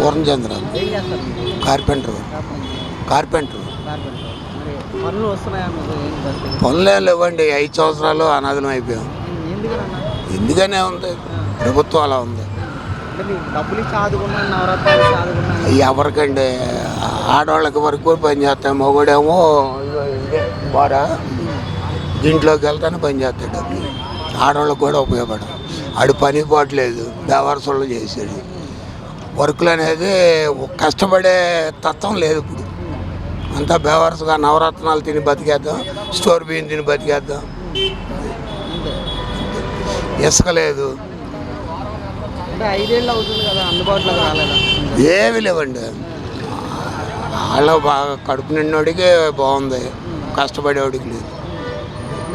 Purnachandra? Carpenter. Carpenter. పనులు లేవండి. ఐదు సంవత్సరాలు అనాథలం అయిపోయాం. ఎందుకనే ఉంది? ప్రభుత్వం అలా ఉంది. ఎవరికండి? ఆడవాళ్ళకి వరకు పని చేస్తాం. మగడేమో బారా దీంట్లోకి వెళ్తానే పని చేస్తాడు ఆడవాళ్ళకి కూడా ఉపయోగపడదు. ఆడు పని పోవట్లేదు బేవరసలు చేసాడు వర్కులు అనేది కష్టపడే తత్వం లేదు ఇప్పుడు. అంతా బేవరసగా నవరత్నాలు తిని బతికేద్దాం స్టోర్ బియ్యం తిని బతికేద్దాం. ఇసుక లేదు ఏమి లేవండి. వాళ్ళు బాగా కడుపు నిన్నోడికి బాగుంది. కష్టపడేవాడికి లేదు.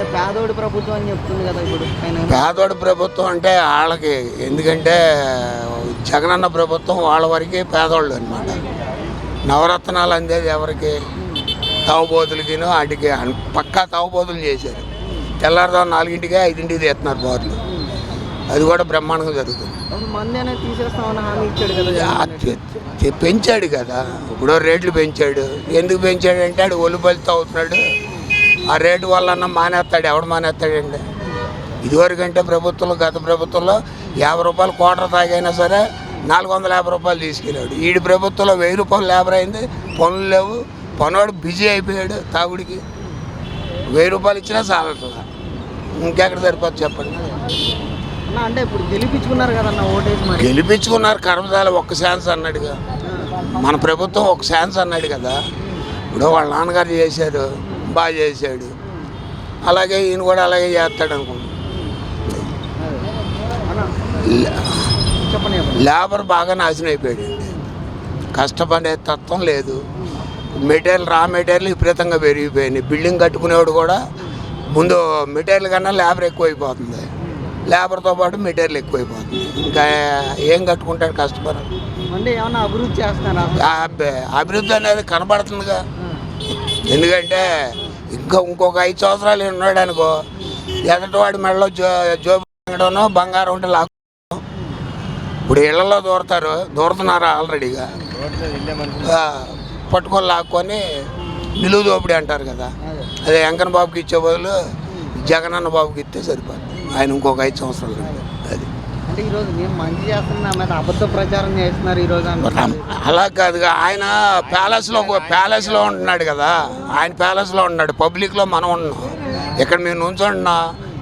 పేదోడి ప్రభుత్వం అని చెప్తుంది కదా ఇప్పుడు పేదోడి ప్రభుత్వం అంటే వాళ్ళకి ఎందుకంటే జగనన్న ప్రభుత్వం వాళ్ళ వరకే పేదోళ్ళు అనమాట నవరత్నాలు అందేది ఎవరికి? తావుబోతులకి వాటికి పక్కా తావుబోతులు చేశారు. తెల్లారుదాం నాలుగింటికే ఐదింటికి తీస్తున్నారు బార్లు. అది కూడా బ్రహ్మాండంగా జరుగుతుంది. పెంచాడు కదా. ఇప్పుడు రేట్లు పెంచాడు. ఎందుకు పెంచాడు అంటే ఆడు ఒలుబలితో అవుతున్నాడు. ఆ రేటు వల్ల మానేస్తాడు. ఎవడు మానేస్తాడండి? ఇదివరకంటే ప్రభుత్వంలో గత ప్రభుత్వంలో యాభై రూపాయలు కోటర్ తాగైనా సరే నాలుగు వందల యాభై రూపాయలు తీసుకెళ్ళాడు. ఈడి ప్రభుత్వంలో వెయ్యి రూపాయలు లేబర్ అయింది. పనులు లేవు. పనోడు బిజీ అయిపోయాడు తాగుడికి. వెయ్యి రూపాయలు ఇచ్చినా చాలట్లా ఇంకెక్కడ సరిపోతుంది చెప్పండి? అంటే ఇప్పుడు గెలిపించుకున్నారు కదన్న ఓటేసి గెలిపించుకున్నారు కర్మశాల ఒక్క ఛాన్స్ అన్నాడుగా. మన ప్రభుత్వం ఒక ఛాన్స్ అన్నాడు కదా. ఇప్పుడు వాళ్ళ నాన్నగారు చేశారు. బాగా చేశాడు. అలాగే ఈయన కూడా అలాగే చేస్తాడు అనుకుంటున్నాను లేబర్ బాగా నాశనం అయిపోయాడు. కష్టపడే తత్వం లేదు. మెటీరియల్ రా మెటీరియల్ విపరీతంగా పెరిగిపోయినాయి బిల్డింగ్ కట్టుకునేవాడు కూడా ముందు మెటీరియల్ కన్నా లేబర్ ఎక్కువైపోతుంది. లేబర్తో పాటు మెటీరియల్ ఎక్కువైపోతుంది. ఇంకా ఏం కట్టుకుంటాడు కస్టమర్? అభివృద్ధి అభివృద్ధి అనేది కనబడుతుందిగా. ఎందుకంటే ఇంకా ఇంకొక ఐదు సంవత్సరాలు ఉన్నాడు అనుకో ఎదటివాడి మెడలో జో జోబుడను బంగారం ఉంటే లాక్కు ఇప్పుడు ఇళ్ళలో దూరతారు దూరుతున్నారు ఆల్రెడీగా? పట్టుకొని లాక్కొని నిలువు దోపిడీ అంటారు కదా. అదే వెంకన్న బాబుకి ఇచ్చే బదులు జగనన్న బాబుకి ఇస్తే సరిపోతుంది ఆయన ఇంకొక ఐదు సంవత్సరాలు. అంటే ఈరోజు నేను మంచి చేస్తున్నా మీద అబద్ధ ప్రచారం చేస్తున్నారు ఈరోజు అలా కాదుగా ఆయన ప్యాలెస్లో ప్యాలెస్లో ఉంటున్నాడు కదా ఆయన ప్యాలెస్లో ఉన్నాడు పబ్లిక్లో మనం ఉన్నాం. ఇక్కడ మేము నుంచుంటున్నా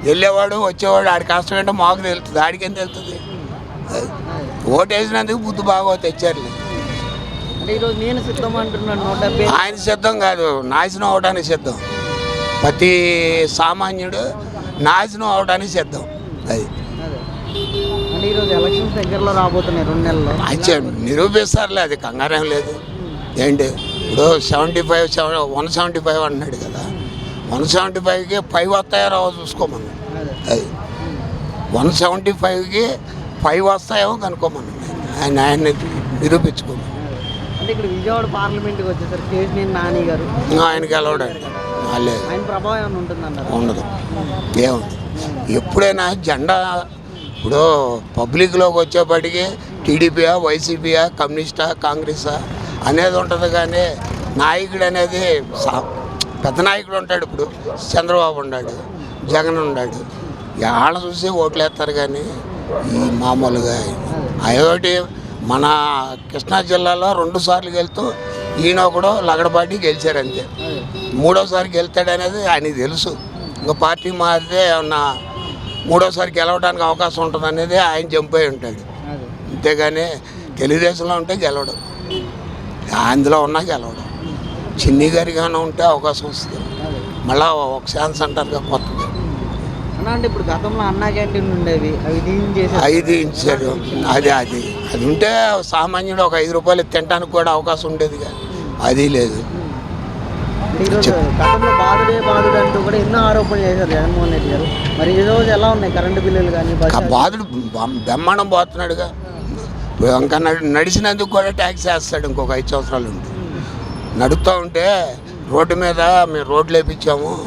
వెళ్ళేవాడు వచ్చేవాడు ఆడి కష్టం ఏంటో మాకు తెలుస్తుంది ఆడికేం తెలుస్తుంది? అది. ఓటు వేసినందుకు బుద్ధి బాగా తెచ్చారు నేను సిద్ధం అంటున్నాను ఆయన సిద్ధం కాదు నాశనం అవడానికి సిద్ధం. ప్రతి సామాన్యుడు నాశనం అవడానికి సిద్ధం. అదే. అంటే ఈరోజు ఎలక్షన్స్ దగ్గరలో రాబోతున్నాయి రెండు నెలల్లో. నిరూపిస్తారులే అది కంగారేం లేదు. ఏంటి? ఇప్పుడు seventy five seven one seventy five అంటున్నాడు కదా. వన్ సెవెంటీ ఫైవ్కి ఫైవ్ వస్తాయో రావో చూసుకోమను. అదే. వన్ సెవెంటీ ఫైవ్కి ఫైవ్ వస్తాయేమో కనుక్కోమను. ఆయన ఆయన్ని నిరూపించుకోమను. అంటే ఇక్కడ విజయవాడ పార్లమెంట్కి వచ్చేసరికి కేసినేని నాని గారు. ఇంకా ఆయనకి వెళ్ళవడండి లేదు ఆయన ప్రభావం ఏమైనా ఉంటుందంటారా ఉండదు. ఏముంది? ఎప్పుడైనా జెండా ఇప్పుడు పబ్లిక్లోకి వచ్చేప్పటికి టీడీపీయా వైసీపీయా కమ్యూనిస్టా కాంగ్రెసా అనేది ఉంటుంది కానీ నాయకుడు అనేది పెద్ద నాయకుడు ఉంటాడు ఇప్పుడు. చంద్రబాబు ఉన్నాడు జగన్ ఉన్నాడు. వాళ్ళ చూసి ఓట్లు వేస్తారు కానీ ఈ మామూలుగా అదొకటి మన కృష్ణా జిల్లాలో రెండు సార్లు గెలుతూ ఈయన ఒకడు లగడపాటి గెలిచారంతే మూడోసారి గెలుతాడనేది ఆయనకి తెలుసు. ఇంకా పార్టీ మారితే ఏమన్నా మూడోసారి గెలవడానికి అవకాశం ఉంటుంది అనేది ఆయన చంపోయి ఉంటాడు. అదే. అంతేగాని తెలుగుదేశంలో ఉంటే గెలవడం. అందులో ఉన్నా గెలవడం. చిన్ని గారికి ఏమైనా ఉంటే అవకాశం వస్తుంది. మళ్ళా ఒక ఛాన్స్ అంటారు కదా కొత్తది అంటే ఇప్పుడు గతంలో అన్నా క్యాంటీన్ ఉండేవి. ఐదు ఇచ్చారు అది అది. అది ఉంటే సామాన్యుడు ఒక ఐదు రూపాయలు తినడానికి కూడా అవకాశం ఉండేది అది లేదు. ఈరోజు గతంలో బాధుడే బాధుడు అంటూ కూడా ఎన్నో ఆరోపణలు చేశారు జగన్మోహన్ రెడ్డి గారు. మరి ఈ రోజు ఎలా ఉన్నాయి? కరెంటు బిల్లులు కానీ బాధుడు బ్రహ్మాండం పోతున్నాడుగా. ఇప్పుడు ఇంకా నడి- నడిచినందుకు కూడా ట్యాక్స్ వేస్తాడు ఇంకొక ఐదు సంవత్సరాలు ఉంటే. నడుస్తూ ఉంటే రోడ్డు మీద మేము రోడ్లు వేపించాము.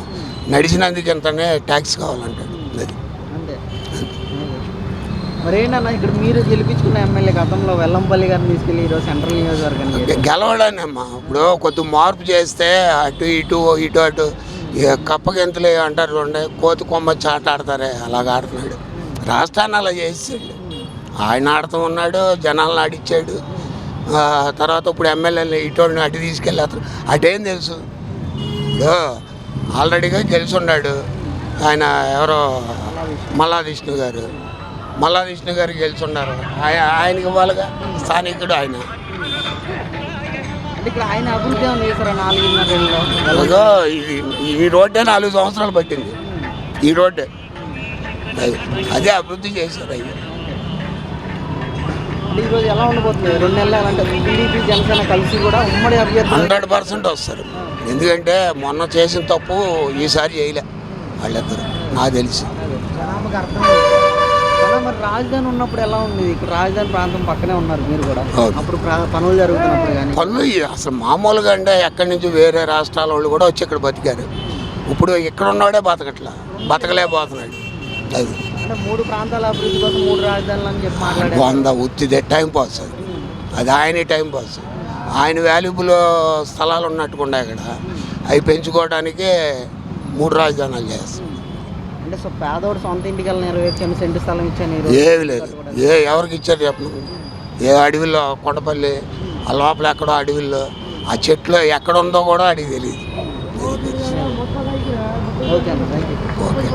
నడిచినందుకు ఎంతనే ట్యాక్స్ కావాలంటాడు. అది అంతే మరి ఏంటన్నా ఇక్కడ మీరు గెలిపించుకున్న ఎమ్మెల్యే గతంలో వెల్లంపల్లి గారిని తీసుకెళ్ళి ఈరోజు సెంట్రల్ నియోజకవర్గానికి చేశారు. గెలవడానే అమ్మా ఇప్పుడు కొద్ది మార్పు చేస్తే అటు ఇటు ఇటు అటు కప్పగింతలు అంటారు చూడండి. కోతి కొమ్మ చాట ఆడతారే అలాగ ఆడుతున్నాడు. రాష్ట్రాన్ని అలా చేసాడు ఆయన ఆడుతూ ఉన్నాడు జనాలను ఆడిచ్చాడు. తర్వాత ఇప్పుడు ఎమ్మెల్యేని ఇటు అటు తీసుకెళ్ళి అతను అటేం తెలుసు? ఇప్పుడు ఆల్రెడీగా గెలిచి ఉన్నాడు. ఆయన ఎవరో మల్లా విష్ణు గారు. మల్లా విష్ణు గారు గెలిచి ఉన్నారు ఆయన ఆయనకి ఇవ్వాలిగా. స్థానికుడు ఆయన. ఈ రోడ్డే నాలుగు సంవత్సరాలు పట్టింది. ఈ రోడ్డే. అది అభివృద్ధి చేశారు అయ్యి ఈరోజు ఎలా ఉండబోతుంది? రెండు నెలలు అంటే టీడీపీ జనసేన కలిసి కూడా ఉమ్మడి అభ్యర్థి హండ్రెడ్ పర్సెంట్ వస్తారు. ఎందుకంటే మొన్న చేసిన తప్పు ఈసారి చేయలే వాళ్ళిద్దరు. నాకు తెలిసి. మరి రాజధాని ఉన్నప్పుడు ఎలా ఉంది ఇక్కడ రాజధాని ప్రాంతం పక్కనే ఉన్నారు మీరు కూడా. అప్పుడు పనులు జరుగుతున్నప్పుడు కానీ పనులు అసలు మామూలుగా అంటే ఎక్కడి నుంచి వేరే రాష్ట్రాల వాళ్ళు కూడా వచ్చి ఇక్కడ బతికారు. ఇప్పుడు ఇక్కడ ఉన్నవాడే బతకట్లా బతకలేకపోతున్నాడు. అది. అంటే మూడు ప్రాంతాల అభివృద్ధి కోసం మూడు రాజధానులు అని చెప్పి మాట్లాడారు. వంద ఉత్తిదే టైం పాస్ అది. అది ఆయన టైం పాస్. ఆయన వాల్యుబుల్ స్థలాలు ఉన్నట్టుకుండా ఇక్కడ అవి పెంచుకోవడానికే మూడు రాజధానులు చేస్తాం అంటే సో పేదవాడు సొంత ఇంటికి వెళ్ళి నెరవేర్చాను సెంటు స్థలం ఇచ్చాను. ఏమి లేదు. ఏ ఎవరికి ఇచ్చారు చెప్పను ఏ అడవిలో కొండపల్లి ఆ లోపల ఎక్కడో అడవిలో ఆ చెట్లు ఎక్కడ ఉందో కూడా అడిగి తెలియదు ఓకే.